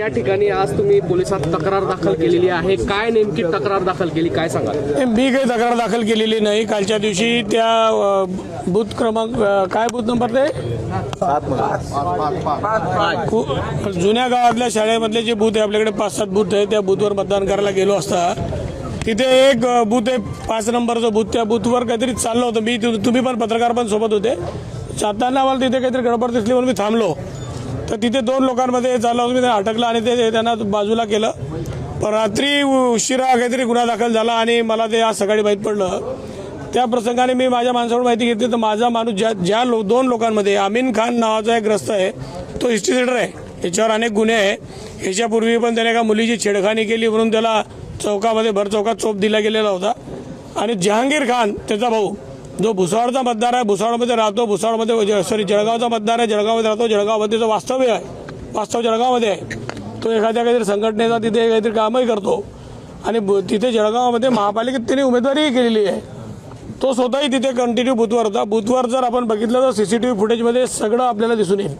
या ठिकाणी आज तुम्ही पोलिसात तक्रार दाखल केलेली आहे. काय नेमकी तक्रार दाखल केली? काय सांगाल? हे मी काही तक्रार दाखल केलेली नाही. कालच्या दिवशी त्या अ, बूथ क्रमांक अ, काय बूथ नंबर ते? कु- जुन्या गावातल्या शाळेमधले जे बूथ आहे आपल्याकडे पाच सात बूथ आहे. त्या बूथवर मतदान करायला गेलो असता तिथे एक अ, बूथ आहे पाच नंबरचं बूथ. त्या बूथवर काहीतरी चाललं होतं. मी तु- तुम्ही पण पत्रकार पण सोबत होते. जाताना मला तिथे काहीतरी गडबड दिसली म्हणून मी थांबलो. तर तिथे दोन लोकांमध्ये झालं होतं मी त्यांना अटकलं आणि ते त्यांना बाजूला केलं. पण रात्री उशिरा काहीतरी गुन्हा दाखल झाला आणि मला ते आज सकाळी माहीत पडलं. त्या प्रसंगाने मी माझ्या माणसाकडून माहिती घेतली तर माझा माणूस ज्या ज्या लो दोन लोकांमध्ये अमीन खान नावाचा एक ग्रस्त आहे तो हिस्ट्री सेटर आहे. याच्यावर अनेक गुन्हे आहे. याच्यापूर्वी पण त्याने एका मुलीची छेडखानी केली म्हणून त्याला चौकामध्ये भर चौकात चोप दिला गेलेला होता. आणि जहांगीर खान त्याचा भाऊ जो भुसावळचा मतदार आहे भुसावळमध्ये राहतो भुसावळमध्ये सॉरी जळगावचा मतदार आहे जळगावमध्ये राहतो जळगावमध्ये जो वास्तव्य आहे वास्तव जळगावमध्ये आहे तो एखाद्या काहीतरी संघटनेचा तिथे काहीतरी कामही करतो. आणि तिथे जळगावमध्ये महापालिकेत त्याने उमेदवारीही केलेली आहे. तो स्वतःही तिथे कंटिन्यू बुथवर होता. बुथवर जर आपण बघितलं तर सी सी टी व्ही फुटेजमध्ये सगळं आपल्याला दिसून येईल.